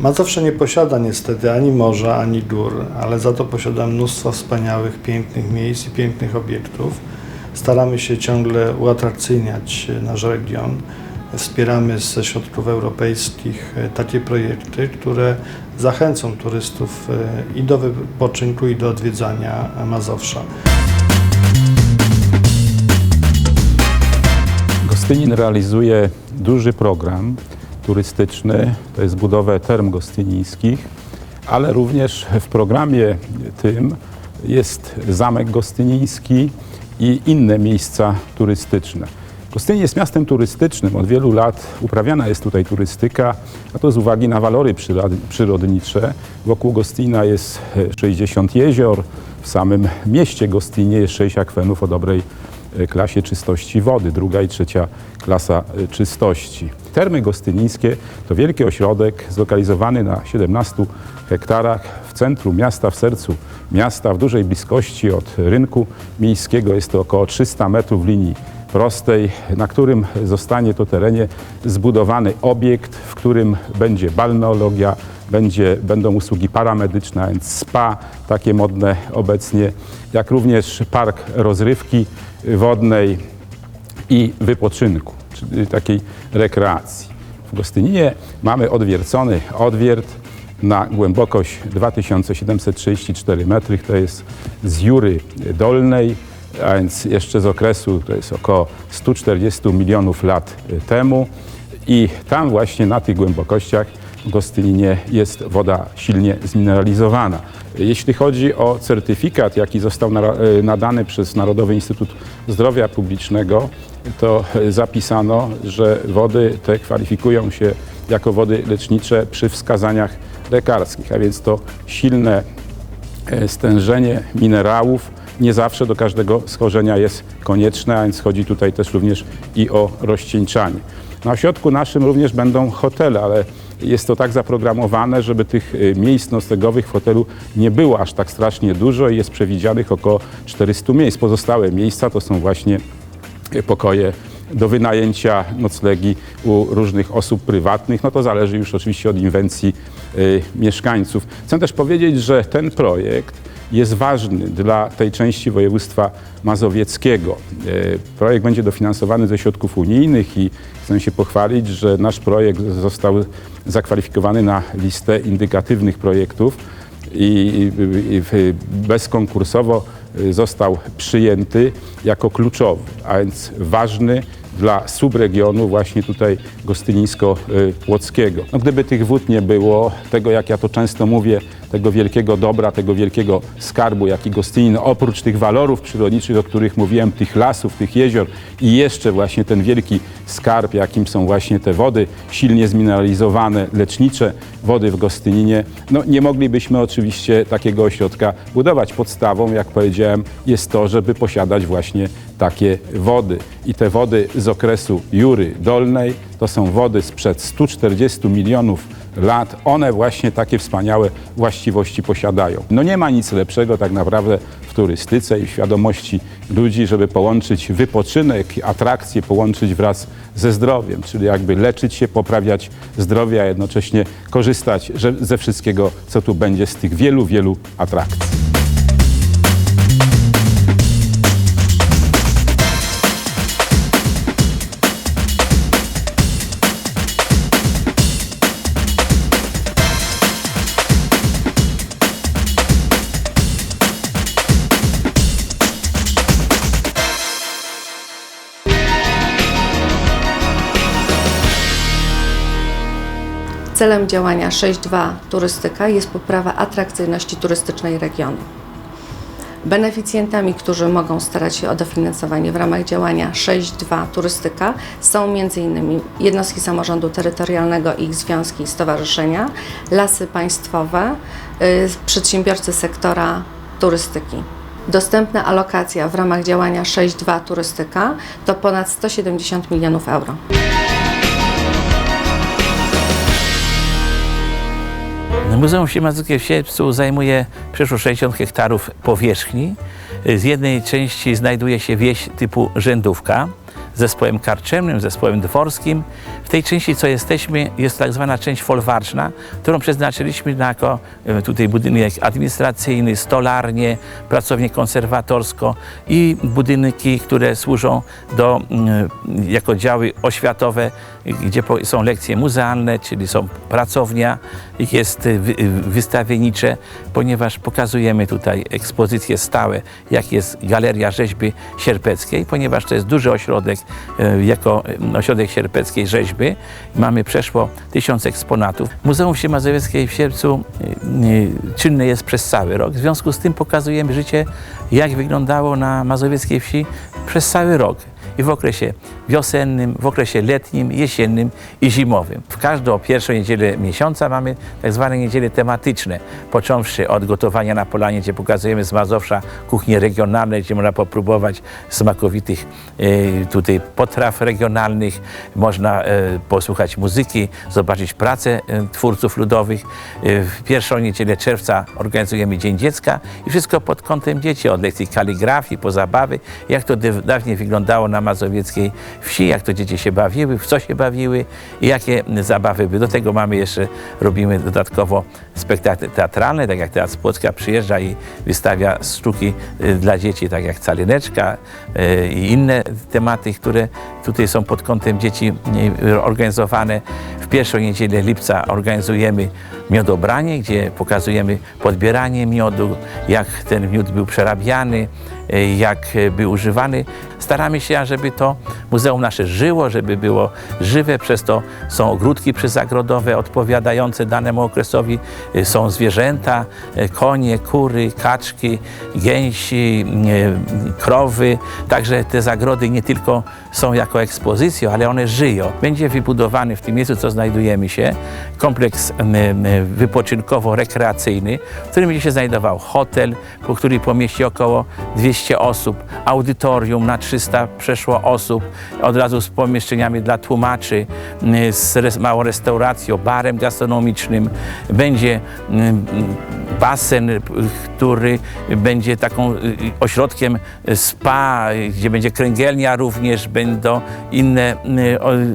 Mazowsze nie posiada niestety ani morza, ani gór, ale za to posiada mnóstwo wspaniałych, pięknych miejsc i pięknych obiektów. Staramy się ciągle uatrakcyjniać nasz region. Wspieramy ze środków europejskich e, takie projekty, które zachęcą turystów e, i do wypoczynku, i do odwiedzania Mazowsza. Gostynin realizuje duży program turystyczny, to jest budowę term gostynińskich, ale również w programie tym jest Zamek Gostyniński i inne miejsca turystyczne. Gostynin jest miastem turystycznym. Od wielu lat uprawiana jest tutaj turystyka, a to z uwagi na walory przyrod- przyrodnicze. Wokół Gostyna jest e, 60 jezior, w samym mieście Gostynie jest 6 akwenów o dobrej e, klasie czystości wody, druga i trzecia klasa e, czystości. Termy gostynińskie to wielki ośrodek zlokalizowany na 17 hektarach w centrum miasta, w sercu miasta, w dużej bliskości od rynku miejskiego. Jest to około 300 metrów linii prostej, na którym zostanie to terenie zbudowany obiekt, w którym będzie balneologia, będzie, będą usługi paramedyczne, a więc spa, takie modne obecnie, jak również park rozrywki wodnej i wypoczynku, takiej rekreacji. W Gostyninie mamy odwiercony odwiert na głębokość 2734 metry, to jest z Jury Dolnej, a więc jeszcze z okresu, to jest około 140 milionów lat temu i tam właśnie na tych głębokościach w Gostyninie jest woda silnie zmineralizowana. Jeśli chodzi o certyfikat, jaki został e, nadany przez Narodowy Instytut Zdrowia Publicznego, to e, zapisano, że wody te kwalifikują się jako wody lecznicze przy wskazaniach lekarskich, a więc to silne e, stężenie minerałów nie zawsze do każdego schorzenia jest konieczne, a więc chodzi tutaj też również i o rozcieńczanie. Na ośrodku naszym również będą hotele, ale jest to tak zaprogramowane, żeby tych y, miejsc noclegowych w hotelu nie było aż tak strasznie dużo i jest przewidzianych około 400 miejsc. Pozostałe miejsca to są właśnie y, pokoje do wynajęcia noclegi u różnych osób prywatnych. No to zależy już oczywiście od inwencji y, mieszkańców. Chcę też powiedzieć, że ten projekt jest ważny dla tej części województwa mazowieckiego. Y, Projekt będzie dofinansowany ze środków unijnych i chcę się pochwalić, że nasz projekt został zakwalifikowany na listę indykatywnych projektów i, bezkonkursowo y, został przyjęty jako kluczowy, a więc ważny dla subregionu właśnie tutaj gostynińsko-płockiego. No, gdyby tych wód nie było, tego jak ja to często mówię, tego wielkiego dobra, tego wielkiego skarbu, jaki Gostynin, oprócz tych walorów przyrodniczych, o których mówiłem, tych lasów, tych jezior i jeszcze właśnie ten wielki skarb, jakim są właśnie te wody silnie zmineralizowane, lecznicze wody w Gostyninie, no nie moglibyśmy oczywiście takiego ośrodka budować. Podstawą, jak powiedziałem, jest to, żeby posiadać właśnie takie wody. I te wody z okresu Jury Dolnej to są wody sprzed 140 milionów lat. One właśnie takie wspaniałe właściwości posiadają. No nie ma nic lepszego tak naprawdę w turystyce i w świadomości ludzi, żeby połączyć wypoczynek, atrakcje połączyć wraz ze zdrowiem, czyli jakby leczyć się, poprawiać zdrowie, a jednocześnie korzystać ze wszystkiego, co tu będzie z tych wielu, wielu atrakcji. Celem działania 6.2 Turystyka jest poprawa atrakcyjności turystycznej regionu. Beneficjentami, którzy mogą starać się o dofinansowanie w ramach działania 6.2 Turystyka są m.in. jednostki samorządu terytorialnego i ich związki i stowarzyszenia, lasy państwowe, y, przedsiębiorcy sektora turystyki. Dostępna alokacja w ramach działania 6.2 Turystyka to ponad 170 milionów euro. Muzeum Ślimazyckie w Sierpcu zajmuje przeszło 60 hektarów powierzchni. Z jednej części znajduje się wieś typu rzędówka, zespołem karczemnym, zespołem dworskim. W tej części, co jesteśmy, jest tak zwana część folwarczna, którą przeznaczyliśmy na jako e, tutaj budynek administracyjny, stolarnię, pracownię konserwatorską i budynki, które służą do, mm, jako działy oświatowe, gdzie są lekcje muzealne, czyli są pracownia, jest y, wy- y, wystawiennicze, ponieważ pokazujemy tutaj ekspozycje stałe, jak jest Galeria Rzeźby Sierpeckiej, ponieważ to jest duży ośrodek, e, jako e, ośrodek sierpeckiej rzeźby. Mamy przeszło tysiąc eksponatów. Muzeum Wsi Mazowieckiej w Sierpcu e, e, czynne jest przez cały rok. W związku z tym pokazujemy życie, jak wyglądało na Mazowieckiej Wsi przez cały rok i w okresie wiosennym, w okresie letnim, jesiennym i zimowym. W każdą pierwszą niedzielę miesiąca mamy tak zwane niedziele tematyczne, począwszy od gotowania na polanie, gdzie pokazujemy z Mazowsza kuchnie regionalne, gdzie można popróbować smakowitych e, tutaj potraw regionalnych, można e, posłuchać muzyki, zobaczyć pracę e, twórców ludowych. W pierwszą niedzielę czerwca organizujemy Dzień Dziecka i wszystko pod kątem dzieci, od lekcji kaligrafii, po zabawy, jak to dawniej wyglądało na mazowieckiej wsi, jak to dzieci się bawiły, w co się bawiły i jakie zabawy były. Do tego mamy jeszcze, robimy dodatkowo spektakle teatralne, tak jak Teatr Płocka przyjeżdża i wystawia sztuki y, dla dzieci, tak jak Calineczka y, i inne tematy, które tutaj są pod kątem dzieci y, organizowane. W pierwszą niedzielę lipca organizujemy miodobranie, gdzie pokazujemy podbieranie miodu, jak ten miód był przerabiany, jak e, był używany. Staramy się, żeby to muzeum nasze żyło, żeby było żywe, przez to są ogródki przyzagrodowe odpowiadające danemu okresowi, E, są zwierzęta, e, konie, kury, kaczki, gęsi, e, krowy. Także te zagrody nie tylko są jako ekspozycją, ale one żyją. Będzie wybudowany w tym miejscu, co znajdujemy się, kompleks wypoczynkowo-rekreacyjny, w którym będzie się znajdował hotel, po który pomieści około 200 osób, audytorium na 300 przeszło osób, od razu z pomieszczeniami dla tłumaczy, z małą restauracją, barem gastronomicznym. Będzie basen, który będzie taką y, ośrodkiem spa, gdzie będzie kręgielnia również, będą inne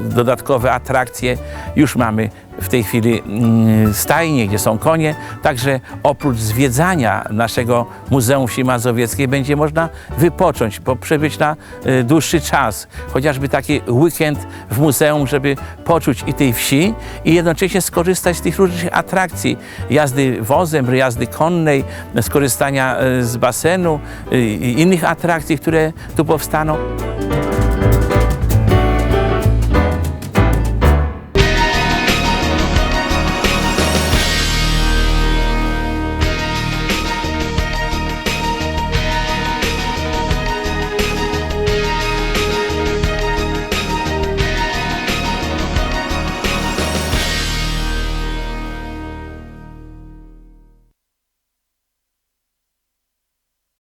dodatkowe atrakcje. Już mamy w tej chwili mm, stajnie, gdzie są konie. Także oprócz zwiedzania naszego Muzeum Wsi Mazowieckiej będzie można wypocząć, po- przebyć na y, dłuższy czas. Chociażby taki weekend w muzeum, żeby poczuć i tej wsi i jednocześnie skorzystać z tych różnych atrakcji. Jazdy wozem, jazdy konnej, skorzystania y, z basenu y, i innych atrakcji, które tu powstaną.